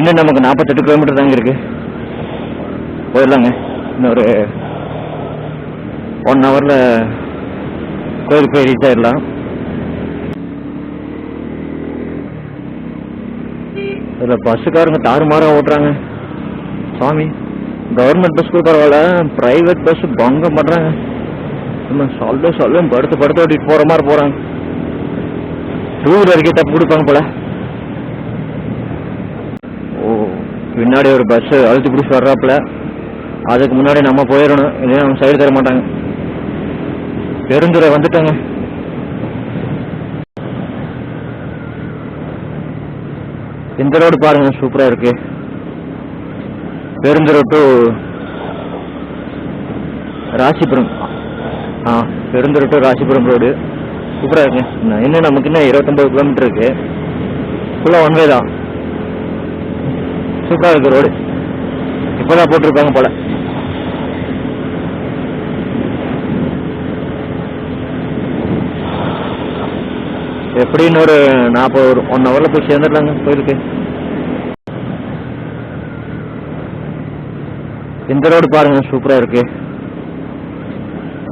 இன்னும் நமக்கு நாற்பத்தெட்டு கிலோமீட்டர் தாங்க இருக்கு. போயிடலாங்க. இன்னும் ஒரு ஒன் ஹவரில் கோயிலுக்கு போய் ரீச் ஆயிடலாம். இதில் பஸ்ஸுக்காரங்க தாறுமாறாக ஓட்டுறாங்க. சாமி கவர்மெண்ட் பஸ் கூட பரவாயில்ல ப்ரைவேட் பஸ் பங்கம் பண்ணுறாங்க நம்ம சொல்ல சொல்ல படுத்து படுத்து ஓட்டிட்டு போகிற மாதிரி போகிறாங்க டூ வீலருக்கே தப்பு கொடுப்பாங்க போல ஓ பின்னாடி ஒரு பஸ் அழுத்தி பிடிச்சி வர்றாப்புல. அதுக்கு முன்னாடி நம்ம போயிடணும் இல்லைன்னா நம்ம சைடு தர மாட்டாங்க. பெருந்துறை வந்துட்டாங்க. இந்த ரோடு பாருங்க சூப்பரா இருக்கு. பெருந்துறை டு ராசிபுரம். ஆ பெருந்துறை டு ராசிபுரம் ரோடு சூப்பரா இருக்கு. இன்னும் இன்னும் நமக்கு இன்னும் இருபத்தொம்பது கிலோமீட்டர் இருக்கு. ஃபுல்லாக ஒன் வே தான். சூப்பரா இருக்கு ரோடு. இப்போதான் போட்டிருக்காங்க போல. எப்படின்னு ஒரு நாற்பது ஒரு ஒன் ஹவரில் போய் சேர்ந்துடலாங்க கோயிலுக்கு. இந்த ரோடு பாருங்க சூப்பரா இருக்கு.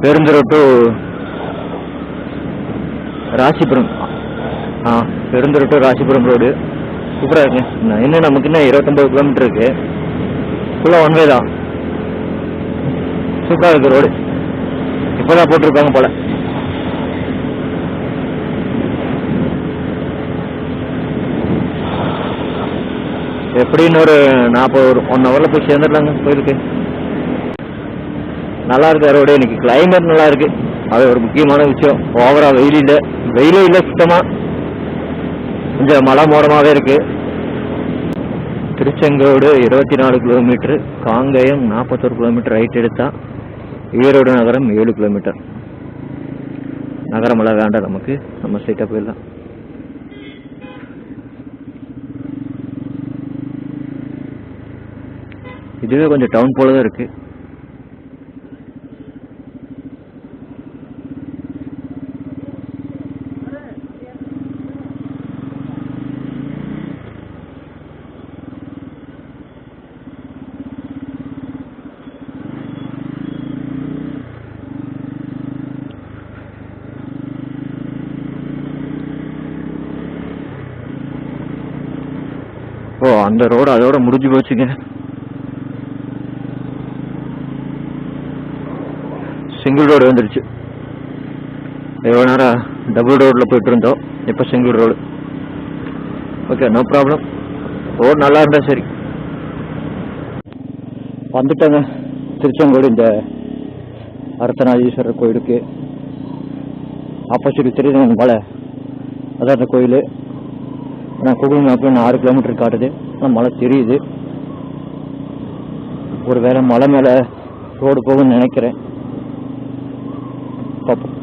பெருந்துறை டு ராசிபுரம். ஆ பெருந்துறை டு ராசிபுரம் ரோடு. சூப்பராக இருக்கு. இன்னும் நமக்கு இன்னும் இருபத்தொம்பது கிலோமீட்டர் இருக்கு. ஃபுல்லாக ஒன் வே தான். சூப்பராக இருக்கு ரோடு இப்போதான் போட்டிருப்பாங்க போல. எப்படின்னு ஒரு நாற்பது ஒரு ஒன் ஹவரில் போய் சேர்ந்துடலாங்க கோயிலுக்கு. நல்லா இருக்கு ரோடு இன்னைக்கு. கிளைமேட் நல்லா இருக்கு. அது ஒரு முக்கியமான விஷயம். ஓவரா வெயில் இல்லை. வெயிலே இல்லை சுத்தமாக கொஞ்சம் மலை மோடமாவே இருக்கு. திருச்செங்கோடு இருபத்தி நாலு கிலோமீட்டர் காங்கயம் நாற்பத்தொரு கிலோமீட்டர் ரைட் எடுத்தா ஈரோடு நகரம் ஏழு கிலோமீட்டர் நகரமெல்லாம் வேண்டாம் நமக்கு. நம்ம ஸ்ட்ரைட்டாக போயிடலாம். இதுவே கொஞ்சம் டவுன் போல தான் இருக்கு ஓ அந்த ரோடு அதோட முடிஞ்சு போச்சுங்க. சிங்கிள் ரோடு வந்துருச்சு. எவ்வளோ நேரம் டபுள் ரோடில் போயிட்டு இருந்தோம். இப்போ single road okay no problem road நல்லா இருந்தால் சரி. வந்துட்டேங்க. திருச்செங்கோடு இந்த அர்த்தநாதீஸ்வரர் கோயிலுக்கு. ஆப்போசிட் தெரியுது மலை. அதான் அந்த கோயில். நான் கூகுள் மேப்பில் நான் ஆறு கிலோமீட்டர் காட்டுது. ஆனால் மலை தெரியுது. ஒரு வேளை மலை மேலே ரோடு போகும்னு நினைக்கிறேன். பார்ப்போம்.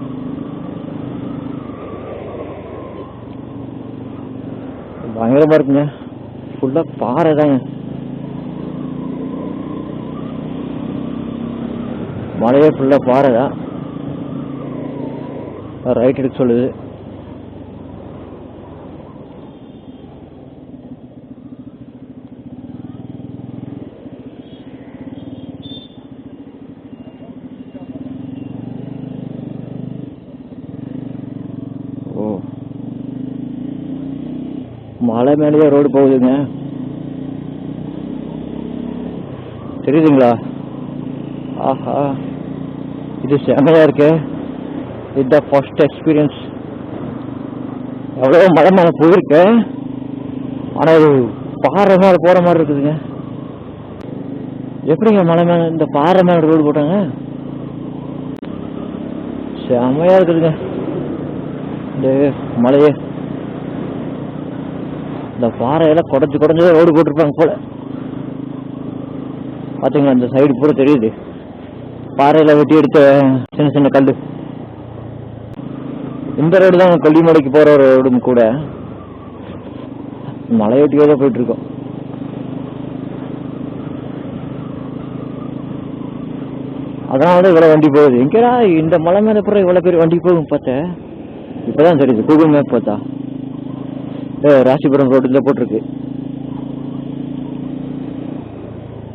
பயங்கரமா இருக்குங்க. ஃபுல்லா பாறை தாங்க. மலையே ஃபுல்லா பாறை தான் ரைட் எடுக்க சொல்லுது ஓ மலை மேலேயே ரோடு போகுதுங்க. தெரியுதுங்களா? ஆஹா. இது செமையா இருக்கு. இதுதான் ஃபர்ஸ்ட் எக்ஸ்பீரியன்ஸ் எவ்வளோ மலை மேலே போயிருக்கேன் ஆனால் இது பாறை மேலே போகிற மாதிரி இருக்குதுங்க. எப்படிங்க மலை மேலே இந்த பாறை மேலே ரோடு போட்டாங்க? செமையா இருக்குதுங்க. இந்த மலையே. இந்த பாறையெல்லாம் குடஞ்சு குடஞ்சு ரோடு போட்டிருப்பாங்க போல. பாத்தீங்களா இந்த சைடு பூரா தெரியுது. பாறையில வெட்டி எடுத்த சின்ன சின்ன கல் இந்த ரோடு தான் கொல்லிமலைக்கு போற ஒரு ரோடும் கூட. மலையொட்டியே தான் போயிட்டு இருக்கோம் அதனால தான் இவ்வளோ வண்டி போகுது. எங்கடா இந்த மலை மேலே பூரா இவ்வளோ பேர் வண்டி போகும் பார்த்தேன் இப்போதான் தெரியுது கூகுள் மேப் பார்த்தா. ராசிபுரம் ரோடுல போட்டிருக்கு.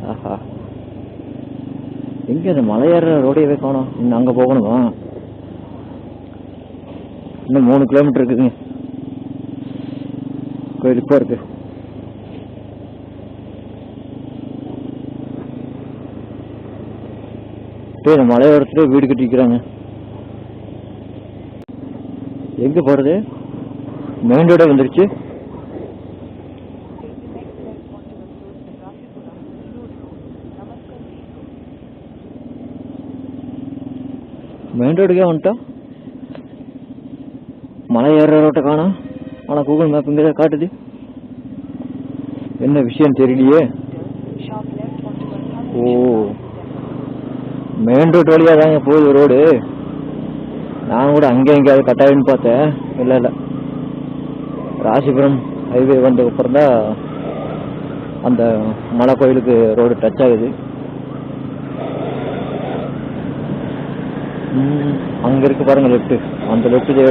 ஆஹா. எங்க அந்த மலையேற ரோடையவே காணும். இன்னும் அங்க போகணுமா? இன்னும் மூணு கிலோமீட்டர் இருக்குதுங்க கோயில் இப்போ இருக்கு. இப்போ இந்த மலையோரத்துல வீடு கட்டிக்கிறாங்க எங்க போறது? மெயின் ரோடே வந்துருச்சு. மெயின் ரோடுக்கே வந்துட்டோம். மலை ஏறுற ரோட்டை காணோம். ஆனால் கூகுள் மேப் இங்கே தான் காட்டுது. என்ன விஷயம் தெரியலையே. ஓ. மெயின் ரோட் வழியாக தாங்க போகுது ரோடு நான் கூட அங்கே எங்கேயாவது கட்டாயின்னு பார்த்தேன். இல்லை இல்லை. ராசிபுரம் ஹைவே வந்ததுக்கப்புறம் தான் அந்த மலை கோயிலுக்கு ரோடு டச் ஆகுது. அங்கே அங்க இருக்கு பாருங்க லெஃப்ட் அந்த left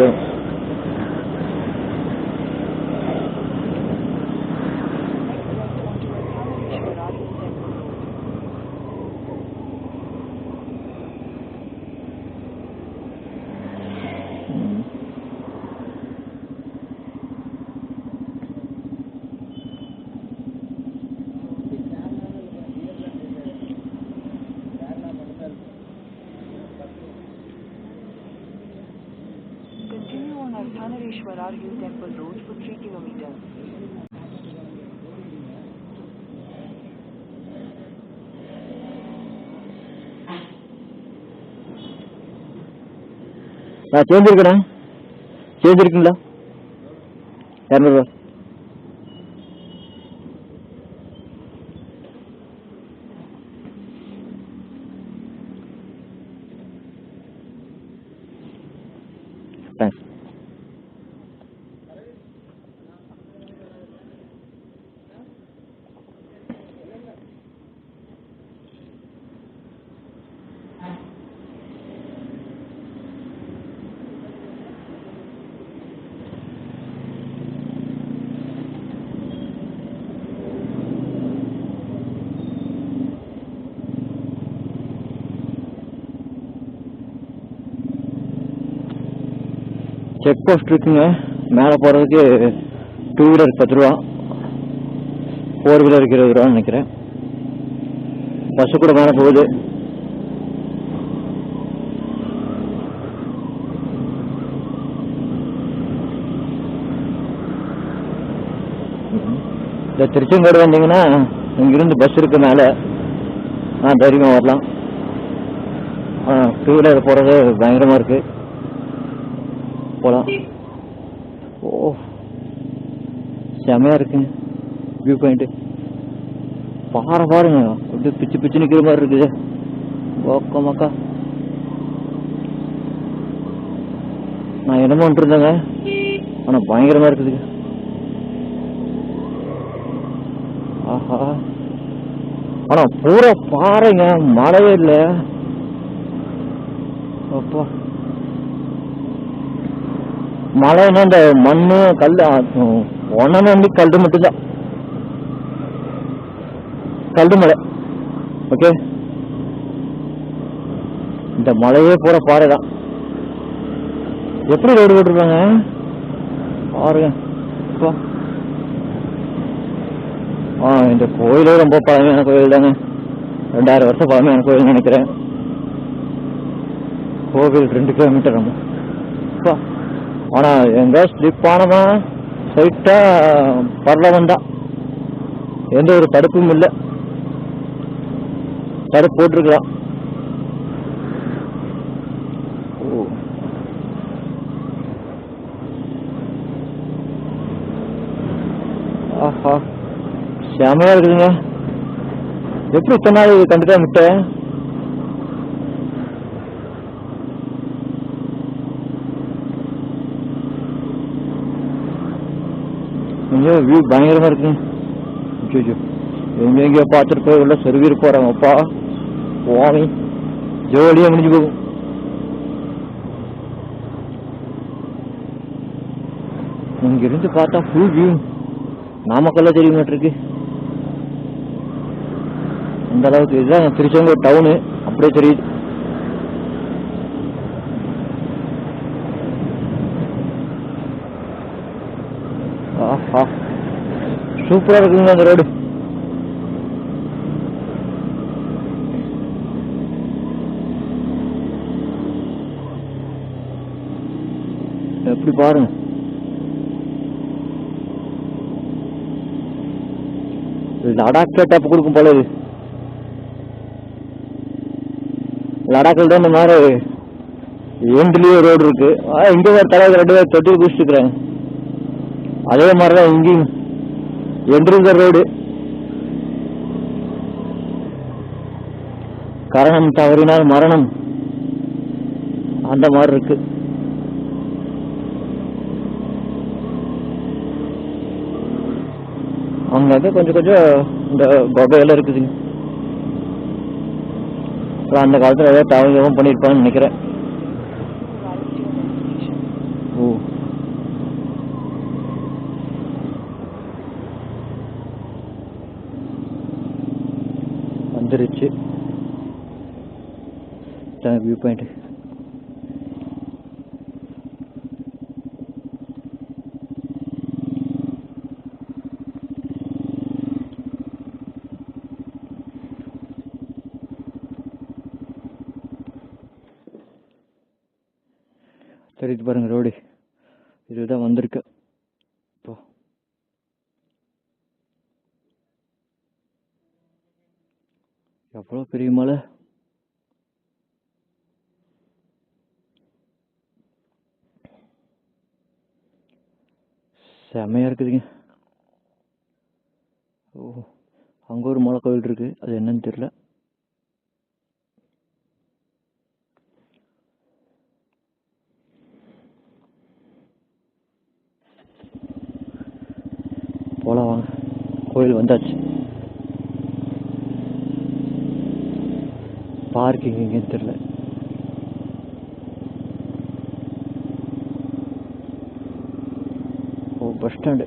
Ardhanareshwarar Hill Temple Road for 3 kilometers. நான் சேஞ்ச் இருக்கண்ணா சேஞ்ச் இருக்குங்களா இரநூறுவா செக் போஸ்ட் இருக்குங்க. மேலே போகிறதுக்கு டூ வீலர் பத்து ரூபா. ஃபோர் வீலருக்கு இருபது ரூபான்னு நினைக்கிறேன். பஸ்ஸு கூட மேலே போகுது. இந்த திருச்செங்கோடு வந்தீங்கன்னா இங்கிருந்து பஸ் இருக்கு மேலே. ஆ தைரியமாக வரலாம். ஆ டூ வீலர் போகிறது பயங்கரமாக இருக்குது போகலாம் ஓ. செமையாக இருக்குங்க வியூ பாயிண்ட்டு பாறை பாருங்க. அப்படியே பிச்சு பிச்சு நிற்கிற மாதிரி இருக்குது. ஓக்க மக்கா. நான் என்னமோ இருந்தேங்க ஆனால் பயங்கரமாக இருக்குதுங்க ஆஹா. ஆனால் பூரா பாறைங்க. மழையே இல்லை. அப்பா. மழைன்னா இந்த மண்ணு கல் ஒன்னு வந்து கல் மட்டும்தான். கல் மலை ஓகே? இந்த மலையே போற பாறை தான். எப்படி ரோடு போட்டுருக்காங்க? பாருங்க. ஆ இந்த கோயிலே ரொம்ப பழமையான கோயில் தாங்க. ரெண்டாயிரம் வருஷம் பழமையான கோயில் நினைக்கிறேன். கோவில் ரெண்டு கிலோமீட்டர் ரொம்ப. ஆனால் எங்க ஸ்லிப் ஆனமா ஸ்ட்ரைட்டா பரலவன் தான் எந்த ஒரு தடுப்பும் இல்லை. தடுப்பு போட்டிருக்கலாம் ஆஹா. செமையா இருக்குதுங்க. எப்படி இத்தனை நாள் இது கண்டுட்டா விட்டேன் ஐயோ வியூ பயங்கரமா இருக்குங்க ஐயோ எங்க எங்கேயோ பார்த்துட்டு போய் உள்ள சொருவிட்டு போறாங்க. அப்பா சுவாமி ஜோலியா முடிஞ்சு போகும். இங்க இருந்து பார்த்தா ஃபுல் வியூ நாமக்கல்ல தெரிய மாட்டிருக்கு அந்த அளவுக்கு இதுதான் திருச்செங்கோடு டவுனு அப்படியே தெரியுது ஆஹா சூப்பரா இருக்குங்க அந்த ரோடு. எப்படி பாருங்க. லடாக்ல டப்பு கொடுக்கும் போல இது. லடாக்கில் தான் இந்த மாதிரி ஏண்டிலேயே ரோடு இருக்கு. ஆ, இங்க ஒரு தலைவர் ரெண்டு பேர் தொட்டி குடிச்சிருக்கிறாங்க அதே மாதிரி தான் இங்கேயும். என்ட்ருங்க ரோடு. கரணம் தவறினால் மரணம். அந்த மாதிரி இருக்கு. அங்கங்க கொஞ்சம் கொஞ்சம் இந்த குகையெல்லாம் இருக்குதுங்க. அந்த காலத்துல ஏதாவது தவறும் பண்ணியிருப்பான்னு நினைக்கிறேன். பாயிண்ட் தெரியுது பாருங்க ரோடு. இதுதான் வந்திருக்கு. இப்போ எவ்வளோ பெரிய மலை? செம்மையாக இருக்குதுங்க. ஓ அங்கே ஒரு மலை கோவில் இருக்குது அது என்னன்னு தெரில போகலாம் வாங்க. கோயில் வந்தாச்சு. பார்க்கிங் எங்கேன்னு தெரில ஓ பஸ் ஸ்டாண்டு